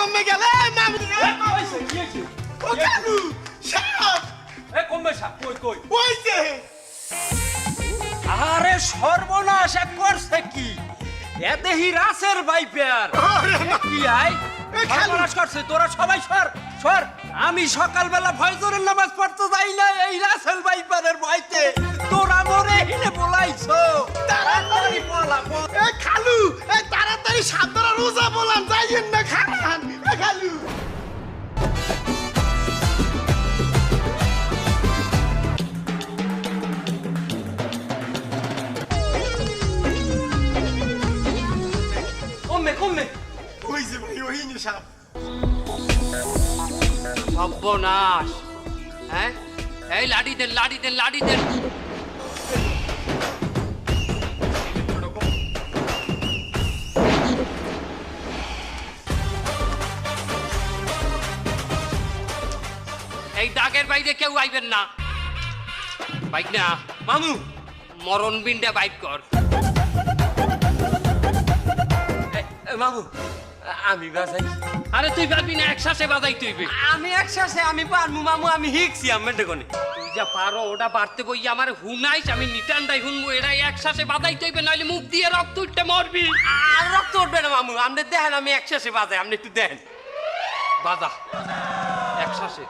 কমবে গেলে মামু ও কালু সাপ এ আরে সর্বনাশ এক করছে কি? এদেহি রাসের ভাই পেয়ার কি আই? সর্বনাশ করছে তোরা সবাই সর সর। আমি সকালবেলা ফয়জরের নামাজ পড়তে যাই না এই রাসেল ভাই পেয়ারের ভয়তে। তোরা মরে হিনে বলাইছো। তাড়াতাড়ি। পলা খালু এ তাড়াতাড়ি সাতরা রোজা বলান যাইয়েন না খান খালু। কমবে কমবে ওই যে ভাই ওই নিশাব সর্বনাশ। হ্যাঁ? এই লাড়ি দেন লাড়ি দেন লাড়ি দেন দাগের বাইরে কেউ আইবেন না। বাইক না। মামু মরণ বিন্ডা বাইক কর। মামু আমি বাজাই। আরে তুই পারবি না একসাথে বাজাই তুই আমি একসাথে আমি পারমু মামু আমি হিকছি আমি দেখনি তুই যা পারো ওটা পারতে বই আমার হুনাইস আমি নিটানটাই হুনবো এরা একসাথে বাজাই তৈবে নাহলে মুখ দিয়ে রক্ত উঠতে মরবি। আর রক্ত উঠবে না মামু আপনি দেখেন আমি একসাথে বাজাই আপনি একটু দেখেন। বাজা। একসাথে।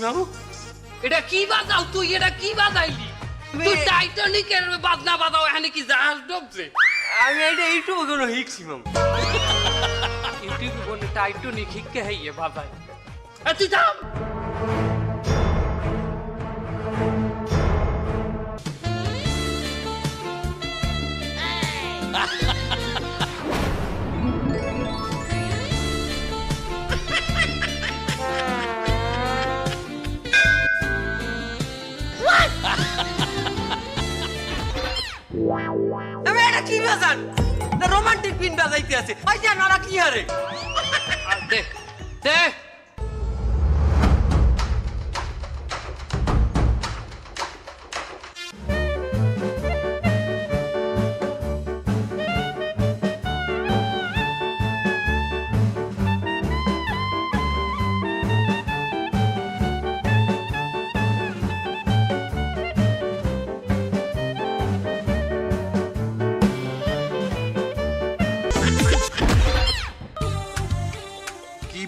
মামু এটা কি বাজাও তুই? এটা কি বাজাইলি? তুই টাইটানিকের বাজনা বাজাও এখানে কি জাহাজ ডুবছে? আমি এইটা ইউটিউবে কোনো হিকছি মামু ইউটিউব বলে টাইটানিক হিককে হাইয়ে বাজাই এ তুই থাম আমি এটা কি বাজান না রোমান্টিক পিন বাজাইতে আছে ওই যে নারা কি হারে আর দেখ দেখ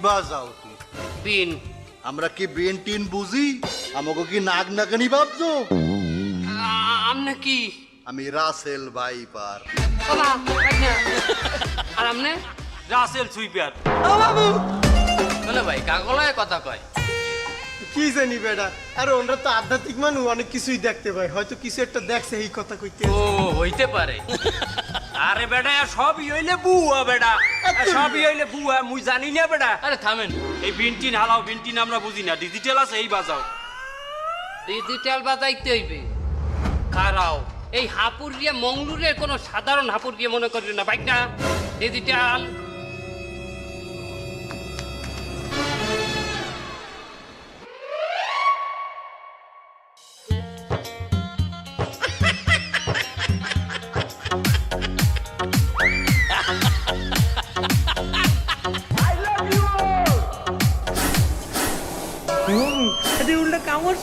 কি বাজাও তুই বিন। আমরা কি ব্রেন টিন বুঝি? আমাকে কি নাক নাকানি ভাবছ? আমনে কি আমি রাসেল ভাইপার। বাবা, আর আমনে রাসেল সুইপার। ও বাবু! বলে ভাই কাগলায় কথা কয়। কি জানি বেটা আরে ওনরা তো আধ্যাত্মিক মানুষ অনেক কিছুই দেখতে পায় হয়তো কিছু একটা দেখছে এই কথা কইতে। ও হইতে পারে। আরে বেটা সবই হইলে বুয়া বেটা। সবই হইলে বুয়া মুই জানি না বেটা। আরে থামেন। এই বিনটিন হালাও বিনটিন আমরা বুঝি না। ডিজিটাল আছে এই বাজাও। ডিজিটাল বাজাইতে হইবে। খারাও এই হাপুরিয়া মংলুরের কোনো সাধারণ হাপুরিয়া মনে করি না বাইক না ডিজিটাল।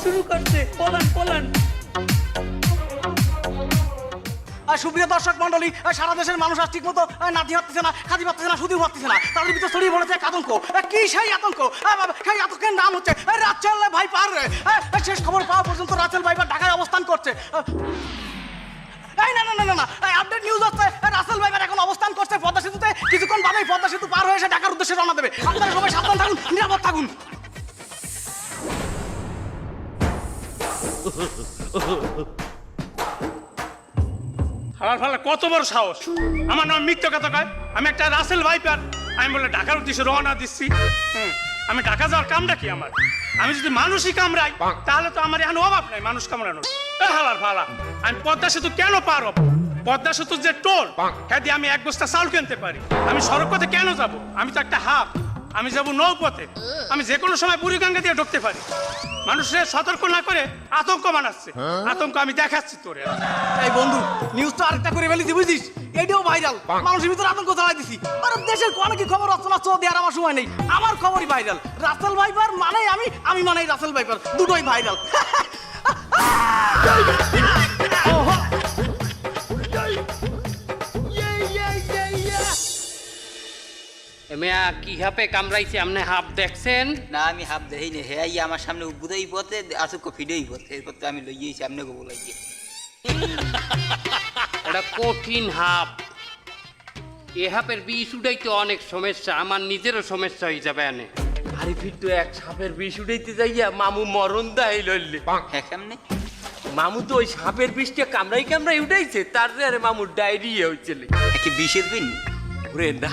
শুরু করছে। পলান পলান। আর সুপ্রিয় দর্শক মন্ডলী সারা দেশের মানুষ আজ ঠিক মতো নাতি হচ্ছে না, খাদি পাচ্ছে না শুধু হচ্ছে না। তাদের ভিতরে ছড়িয়ে পড়েছে এক আতঙ্ক। কি সেই আতঙ্ক? সেই আতঙ্কের নাম হচ্ছে রাচেল ভাই পার শেষ খবর পাওয়া পর্যন্ত রাচেল ভাই পার ঢাকায় অবস্থান করছে। এই না না না না আপডেট নিউজ হচ্ছে রাসেল ভাইবার এখন অবস্থান করছে পদ্মা সেতুতে। কিছুক্ষণ বাদেই পদ্মা সেতু পার হয়ে এসে ঢাকার উদ্দেশ্যে রওনা দেবে। আপনারা সবাই সাবধান থাকুন, নিরাপদ থাকুন। হালাল ফালা কত বড় সাহস। আমার নাম মিথ্যা কথা কয়। আমি একটা রাসেল ভাইপার। আমি বলে ঢাকার উদ্দেশ্যে রওনা দিচ্ছি। আমি ঢাকা যাওয়ার কামটা কি আমার? আমি যদি মানুষই কামড়াই তাহলে তো আমার এখন অভাব নাই মানুষ কামড়ানোর। হালার ভালা আমি পদ্মা সেতু কেন পার হব? পদ্মা সেতু যে টোল হ্যাঁ আমি এক বস্তা চাউল কিনতে পারি। আমি সড়ক পথে কেন যাব? আমি তো একটা হাফ। আমি যাব নৌপথে। আমি যে কোনো সময় বুড়িগঙ্গা দিয়ে ঢুকতে পারি। মানুষের সতর্ক না করে আতঙ্ক বানাচ্ছে আতঙ্ক আমি দেখাচ্ছি তোরে। এই বন্ধু নিউজ তো আরেকটা করে ফেলিছি বুঝিস? এটাও ভাইরাল মানুষের ভিতরে আতঙ্ক ছড়াই দিছি আর দেশের কোন কি খবর রচনা চো দেওয়ার আমার সময় নেই। আমার খবরই ভাইরাল রাসেল ভাইপার মানে আমি আমি মানে রাসেল ভাইপার দুটোই ভাইরাল এমিয়া কি হাপে কামড়াইছে? আপনি হাফ দেখছেন? না আমি হাফ দেখিনি হে আই আমার সামনে উদ্বুদই পথে আসুক ফিডেই পথে এরপর তো আমি লইয়েছি আপনি গো বলাই এটা কঠিন হাপ। এ হাপের বিষ উঠাইতে অনেক সমস্যা আমার নিজেরও সমস্যা হয়ে যাবে এনে। আরে ফির তো এক সাপের বিষ উঠাইতে যাইয়া মামু মরণ দেয় লইলে। হ্যাঁ কেমনে? মামু তো ওই সাপের বিষটা কামড়াই কামড়াই উঠাইছে তার আরে মামুর ডায়রিয়া হয়েছিল কি বিষের বিন ওরে না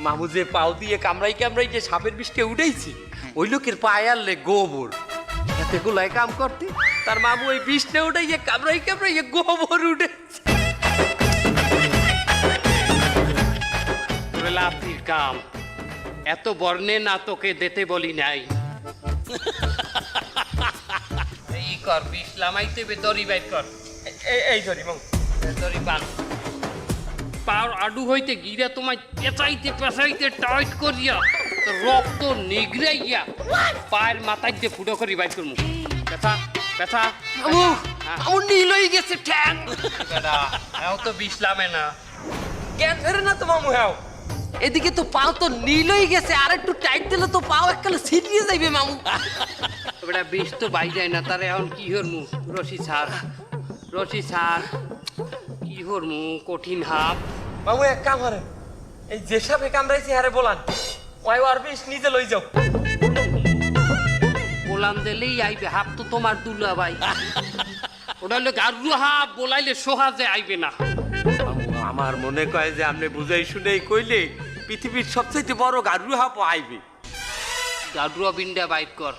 মামু যে পাও দিয়ে কামড়াই কামড়াই যে সাপের বিষটা উঠাইছে ওই লোকের পায়ে আনলে গোবর। এতে গোলায় কাম করতে তার মামু ওই বিষটা উঠাই যে কামড়াই কামড়াই যে গোবর উঠেছে। লাফির কাম এত বর্ণে না তোকে দিতে বলি নাই। এই কর বিষ লামাইতে বে দড়ি বাইর কর। এই- এই ধরি মামু। দড়ি বান পাওয়ার আডু হইতে গিরা তোমায় পেঁচাইতে পেঁচাইতে টাইট করিয়া রক্ত নিগড়াইয়া পায়ের মাথায় দিয়ে ফুটো করি বাইর নীল হয়ে। গেছে ঠ্যাং। বেটা এও তো বিষ লামে না। জ্ঞান ফেরে না তো মামু হ্যাঁ এদিকে তো পাও তো নীল হয়ে গেছে আর একটু টাইট দিলে তো পাও এককালে ছিটিয়ে যাইবে মামু। বেটা বিষ তো বাই যায় না তারে এখন কি হরমু? রশি ছাড় রশি ছাড়। কি হরমু কঠিন হাফ মামু এক কাম হারে এই যে সাপে কামড়াইছে হারে বলান ওই আর বিষ নিজে লই যাও। বলান দিলেই আইবে হাফ তো তোমার দুলা ভাই। ওটা হলে গারু হাফ বলাইলে সোহাজে আইবে না। আমার মনে কয় যে আপনি বুঝাই শুনেই কইলে পৃথিবীর সবচেয়ে বড় গারু হাপ আইবে। গারুয়া বিন্ডা বাইট কর।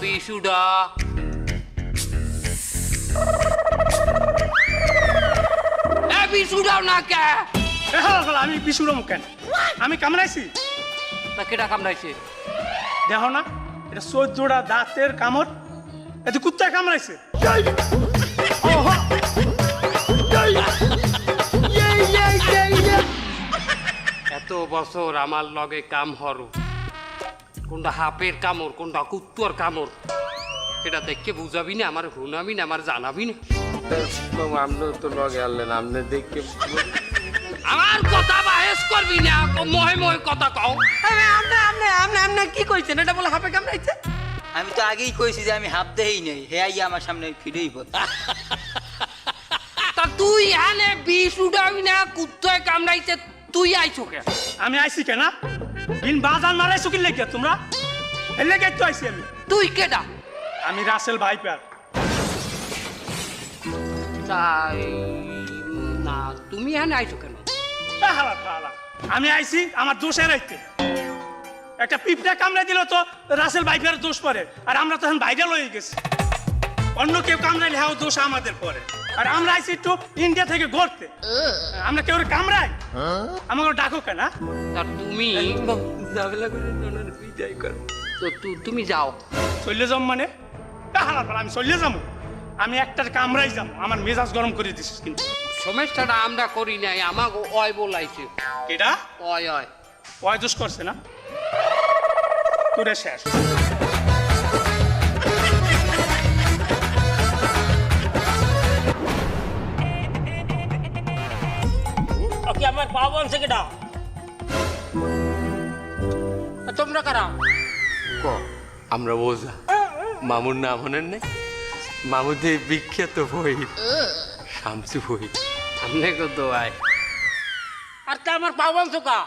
বিষ উডা এ বিষ না কে? এ আমি বিশুরম কেন? আমি কামড়াইছি? তা কেটা কামড়াইছে? দেখো না এটা চোদ্দটা দাঁতের কামড় এতে কুত্তা কামড়াইছে। এত বছর আমার লগে কাম হরু। কোনটা হাপের কামড় কোনটা কুত্তর কামড়। এটা দেখে বুঝাবি না আমার হুনাবি না আমার জানাবি না। আপনি তো লগে আনলেন আপনি দেখে আমার কথা বাহেস করবি না মহে মহে কথা কও। আপনি আপনি আপনি আপনি আপনি কি কইছেন? এটা বলে হাপে কামড়াইছে? আমি তো আগেই কইছি যে আমি হাফ দেই নাই হে আই আমার সামনে ফিডেই পথে তা তুই এনে বিষ উঠাবি না কুত্তয় কামড়াইছে তুই আইছো কে আমি আইছি কেন? বিন লেগে তোমরা? তো আইছি আমি। তুই কেডা? আমি রাসেল ভাইপার। তাই না তুমি এনে আইছো কেন? এ হালার ভালা আমি আইছি আমার দোষের আইতে। একটা পিঁপড়া কামড়াই দিল তো রাসেল ভাইপার দোষ পরে আর আমরা তখন বাইরে হয়ে গেছি। অন্য কেউ কামড়াইলে হ্যাঁ দোষ আমাদের পরে। আর আমরা আইছি একটু ইন্ডিয়া থেকে ঘুরতে। আমরা কেউ কামড়াই আমাকে ডাকো কেন? তা তুমি ঝামেলা করে বিদায় কর। তো তুমি যাও। চলে যাম মানে? আমি চলে যাব আমি একটার কামড়াই যাব আমার মেজাজ গরম করে দিছিস কিন্তু। সমস্যাটা আমরা করি নাই আমাকে অয় বলাইছে। এটা অয় অয়। ওয়াই দোষ করছে না। তোরে শেষ। পাবন সেকেটা তোমরা কারা? ক আমরা বোঝা। মামুর নাম হনেন নাই মামুদের বিখ্যাত বই শামসু বই। সামনে কত আয় আর তা আমার পাবন সুকা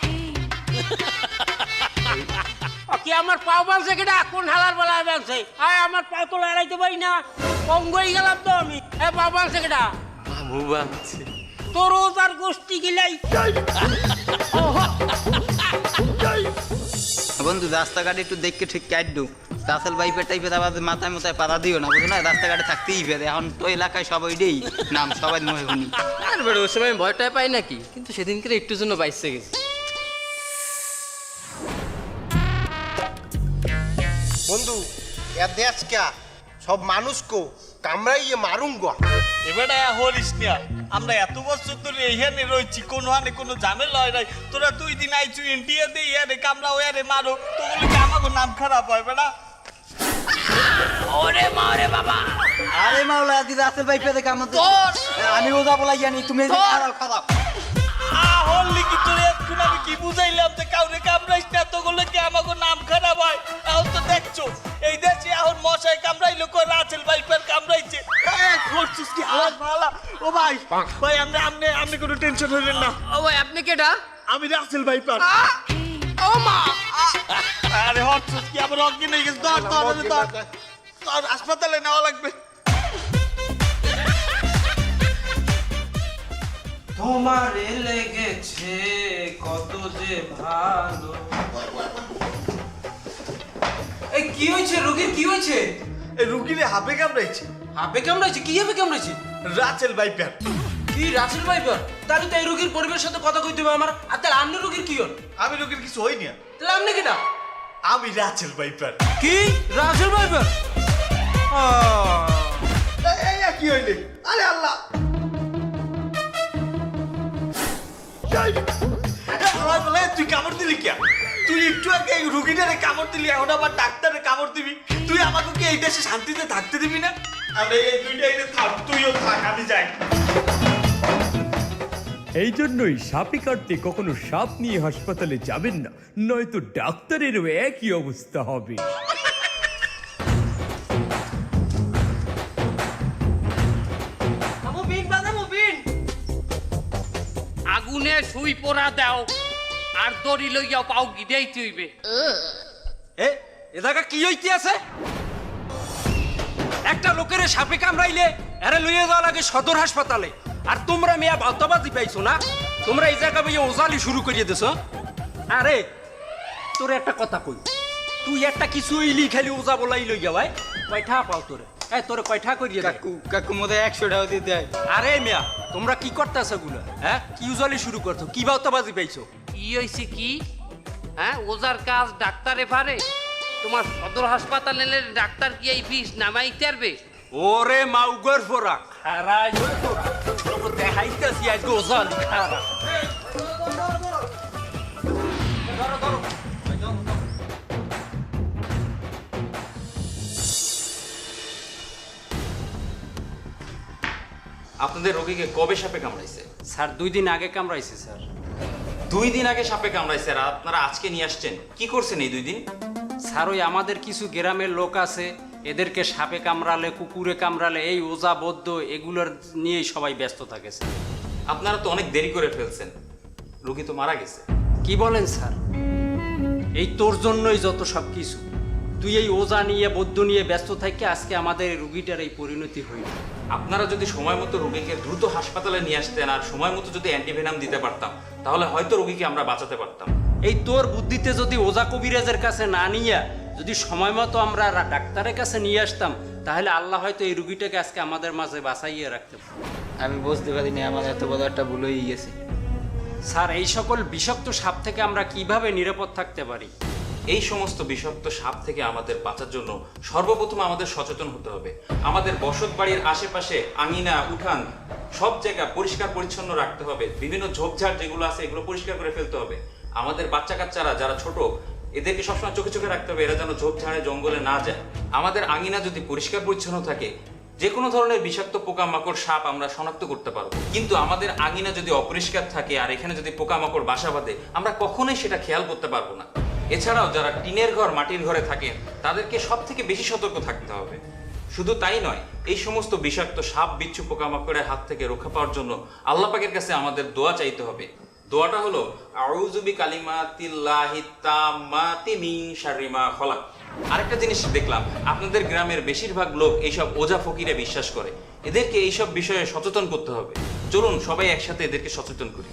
কি আমার পাও বাঁধছে কিনা কোন হালার বলা বাঁধছে আয় আমার পাও তো লড়াইতে পারি না। পঙ্গ গেলাম তো আমি। এ পাও বাঁধছে কিনা মামু বাঁধছে। তার গোষ্ঠী গিলাই। বন্ধু রাস্তাঘাটে একটু দেখকে ঠিক কাটডু রাসেল আবার মাথায় মাথায় পাতা দিও না বুঝো না? রাস্তাঘাটে থাকতেই ফেরে এখন তো এলাকায় সবাই ডেই নাম সবাই মনে শুনি। আর বেড়ে ওই সময় ভয়টা পাই নাকি? কিন্তু সেদিনকে একটু জন্য বাইসে গেছে। বন্ধু এর দেশ কে? সব মানুষ কো কামড়াইয়ে মারুম গো এবারে হরিস না। আমরা এত বছর ধরে এইখানে রয়েছি কোনো হানে কোনো ঝামেলা হয় নাই। তোরা দুই দিন আইছু ইন্ডিয়া দিয়ে ইয়ারে কামড়া ওয়ারে মারো। তো বলি কি আমাকে নাম খারাপ হয় বেটা আরে মাওলা আদি রাসেল বাইপে দেখে আমার আমি ওজা বলা জানি তুমি খারাপ খারাপ। আহল লিখি তোরে এখন আমি কি বুঝাইলাম যে কাউরে কামড়াইস না তো বলে কি আমাকে নাম খারাপ হয়? এখন তো দেখছ? এই দেশে এখন মশাই কামড়াইলো কই রাসেল ভাইপার কামড়াইছে। এক করছিস কি ও ভাই ভাই আপনি আপনি আপনি কোনো টেনশন হইলেন না। ও ভাই আপনি কেডা আমি রাসেল ভাইপার ও মা। আরে হটছুস কি আবার অজ্ঞান হয়ে গেছে। ধর ধর ধর, ধর। তোর হাসপাতালে নেওয়া লাগবে। তোমারে লেগেছে কত যে ভালো। এই কি হয়েছে রোগীর কি হয়েছে? এই রুগীরে হাফে কামড়াইছে। হাপে কামড়াইছে কি হাপে কামড়াইছে রাচেল ভাইপার। কি রাসেল ভাইপার? তাহলে তো এই রোগীর পরিবারের সাথে কথা কইতে হবে আমার। আর তাহলে আপনি রোগীর কি হন আমি রুগীর কিছু হই না। তাহলে আপনি কেটা আমি রাচেল ভাইপার। কি? Russell viper? এই এই, কি হইলে? আরে আল্লাহ! এই, আমার বলে তুই কামড় দিলি কে? তুই একটু আগে রুগীটারে কামড় দিলি এখন আবার ডাক্তারে কামড় দিবি। তুই আমাকে কি এই দেশে শান্তিতে থাকতে দিবি না? আমি এই দুইটা এনে থাক তুইও থাক আমি যাই। এই জন্যই সাপে কাটতে কখনো সাপ নিয়ে হাসপাতালে যাবেন না নয়তো ডাক্তারেরও একই অবস্থা হবে। আগুনে সুই পোড়া দাও আর দড়ি লইয়া পাও গিদেই তুইবে এ এ জায়গা কি হইতে আছে? একটা লোকের সাপে কামড়াইলে আরে লইয়ে যাওয়া লাগে সদর হাসপাতালে। আর তোমরা মেয়া ভাওতাবাজি পাইছো না? তোমরা এই জায়গা বইয়ে ওজালি শুরু করিয়ে দিছো আরে তোর একটা কথা কই। তুই একটা কিছু ইলি খালি ওজা বলাই লই যাওয়াই কয়টা পাও তোরে? এ তোরে কয়টা করিয়ে দেয়? কাকু কাকু মধ্যে একশো টাকা দিয়ে দেয়। আরে মিয়া তোমরা কি করতেছো গুলা হ্যাঁ? কি উজালি শুরু করছ? কি ভাওতাবাজি পাইছো? কি হয়েছে কি? হ্যাঁ ওজার কাজ ডাক্তারে পারে। তোমার সদর হাসপাতালে ডাক্তার কি এই বিষ নামাইতে পারবে? ওরে মাউগর ফোরা। খারাই দেখাইতেছি আজকে ওজালি খারা। আপনাদের রোগীকে কবে সাপে কামড়াইছে? স্যার দুই দিন আগে কামড়াইছে স্যার। দুই দিন আগে সাপে কামড়াইছে আর আপনারা আজকে নিয়ে আসছেন। কি করছেন এই দুই দিন? স্যার ওই আমাদের কিছু গ্রামের লোক আছে এদেরকে সাপে কামড়ালে কুকুরে কামড়ালে এই ওজা বদ্ধ এগুলোর নিয়েই সবাই ব্যস্ত থাকে স্যার। আপনারা তো অনেক দেরি করে ফেলছেন। রোগী তো মারা গেছে। কি বলেন স্যার? এই তোর জন্যই যত সব কিছু। তুই এই ওজা নিয়ে বদ্ধ নিয়ে ব্যস্ত থাকি আজকে আমাদের এই রুগীটার এই পরিণতি হইল। আপনারা যদি সময় মতো রুগীকে দ্রুত হাসপাতালে নিয়ে আসতেন আর সময় মতো যদি অ্যান্টিভেনাম দিতে পারতাম তাহলে হয়তো রুগীকে আমরা বাঁচাতে পারতাম। এই তোর বুদ্ধিতে যদি ওজা কবিরাজের কাছে না নিয়ে যদি সময় মতো আমরা ডাক্তারের কাছে নিয়ে আসতাম তাহলে আল্লাহ হয়তো এই রুগীটাকে আজকে আমাদের মাঝে বাঁচাইয়ে রাখতে আমি বুঝতে পারিনি আমার এত বড় একটা ভুল হয়ে গেছে। স্যার এই সকল বিষাক্ত সাপ থেকে আমরা কীভাবে নিরাপদ থাকতে পারি? এই সমস্ত বিষাক্ত সাপ থেকে আমাদের বাঁচার জন্য সর্বপ্রথম আমাদের সচেতন হতে হবে। আমাদের বসত বাড়ির আশেপাশে আঙিনা উঠান সব জায়গা পরিষ্কার পরিচ্ছন্ন রাখতে হবে। বিভিন্ন ঝোপঝাড় যেগুলো আছে এগুলো পরিষ্কার করে ফেলতে হবে। আমাদের বাচ্চা কাচ্চারা যারা ছোট, এদেরকে সবসময় চোখে চোখে রাখতে হবে, এরা যেন ঝোপঝাড়ে জঙ্গলে না যায়। আমাদের আঙিনা যদি পরিষ্কার পরিচ্ছন্ন থাকে যে কোনো ধরনের বিষাক্ত পোকামাকড়, সাপ আমরা শনাক্ত করতে পারব। কিন্তু আমাদের আঙিনা যদি অপরিষ্কার থাকে আর এখানে যদি পোকামাকড় বাসা বাঁধে, আমরা কখনোই সেটা খেয়াল করতে পারব না। এছাড়াও যারা টিনের ঘর, মাটির ঘরে থাকেন, তাদেরকে সব থেকে বেশি সতর্ক থাকতে হবে। শুধু তাই নয়, এই সমস্ত বিষাক্ত সাপ, বিচ্ছু পোকামাকড়ের হাত থেকে রক্ষা পাওয়ার জন্য আল্লাহ পাকের কাছে আমাদের দোয়া চাইতে হবে। দোয়াটা হলো আউযুবি কালিমাতিল্লাহি তাম্মাতি মিন শাররি মা খলাক। আরেকটা জিনিস দেখলাম, আপনাদের গ্রামের বেশিরভাগ লোক এইসব ওজা ফকিরে বিশ্বাস করে। এদেরকে এইসব বিষয়ে সচেতন করতে হবে। চলুন সবাই একসাথে এদেরকে সচেতন করি।